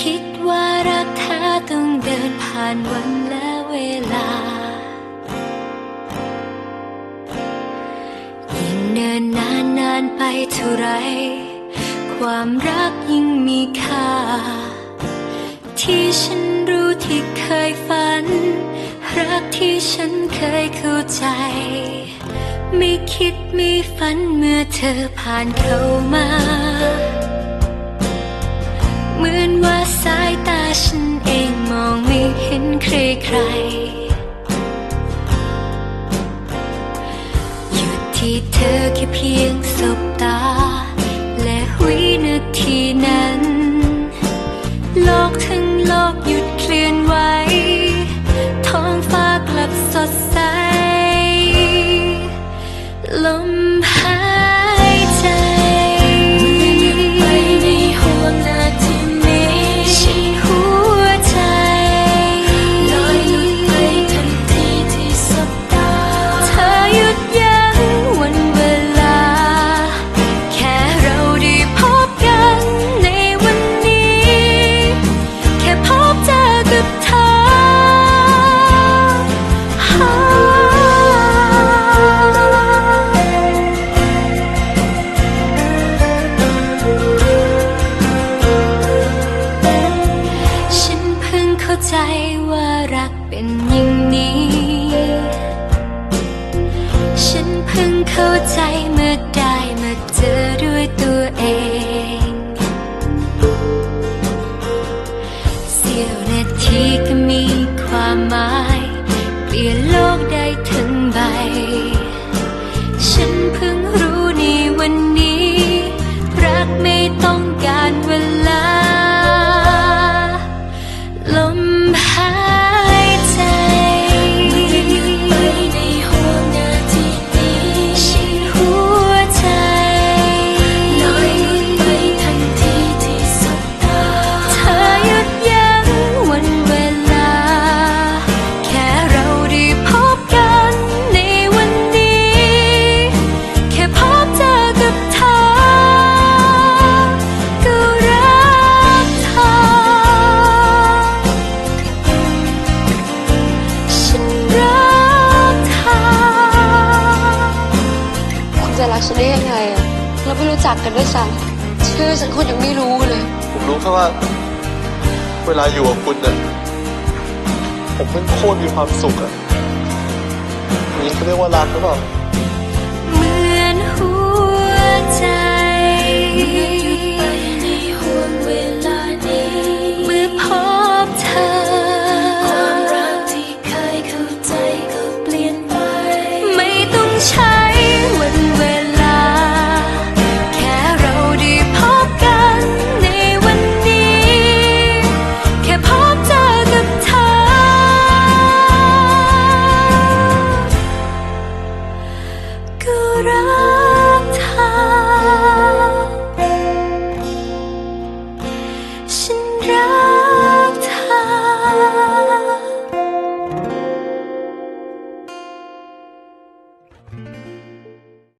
คิดว่ารักแท้ต้องเดินผ่านวันและเวลา ยิ่งเนินนานนานไปเท่าไร ความรักยิ่งมีค่า ที่ฉันรู้ที่เคยฝัน รักที่ฉันเคยเข้าใจ ไม่คิดไม่ฝันเมื่อเธอผ่านเข้ามา ว่าสายตาฉันเองมองไม่เห็นใครใครหยุดที่เธอแค่เพียงสบตา และวินาทีนั้น อย่างนี้ ฉันเพิ่งเข้าใจเมื่อได้มาเจอด้วยตัวเอง เสี้ยวนาทีก็มีความหมาย เปลี่ยนโลก รักฉันได้ยังไงอะเราไม่รู้จักกันด้วยซ้ำชื่อฉันคุณยังไม่รู้เลย ผมรู้แค่ว่า เวลาอยู่กับคุณเนี่ยผมเป็นโคตรมีความสุขอะนี่เขาเรียกว่ารักหรือเปล่า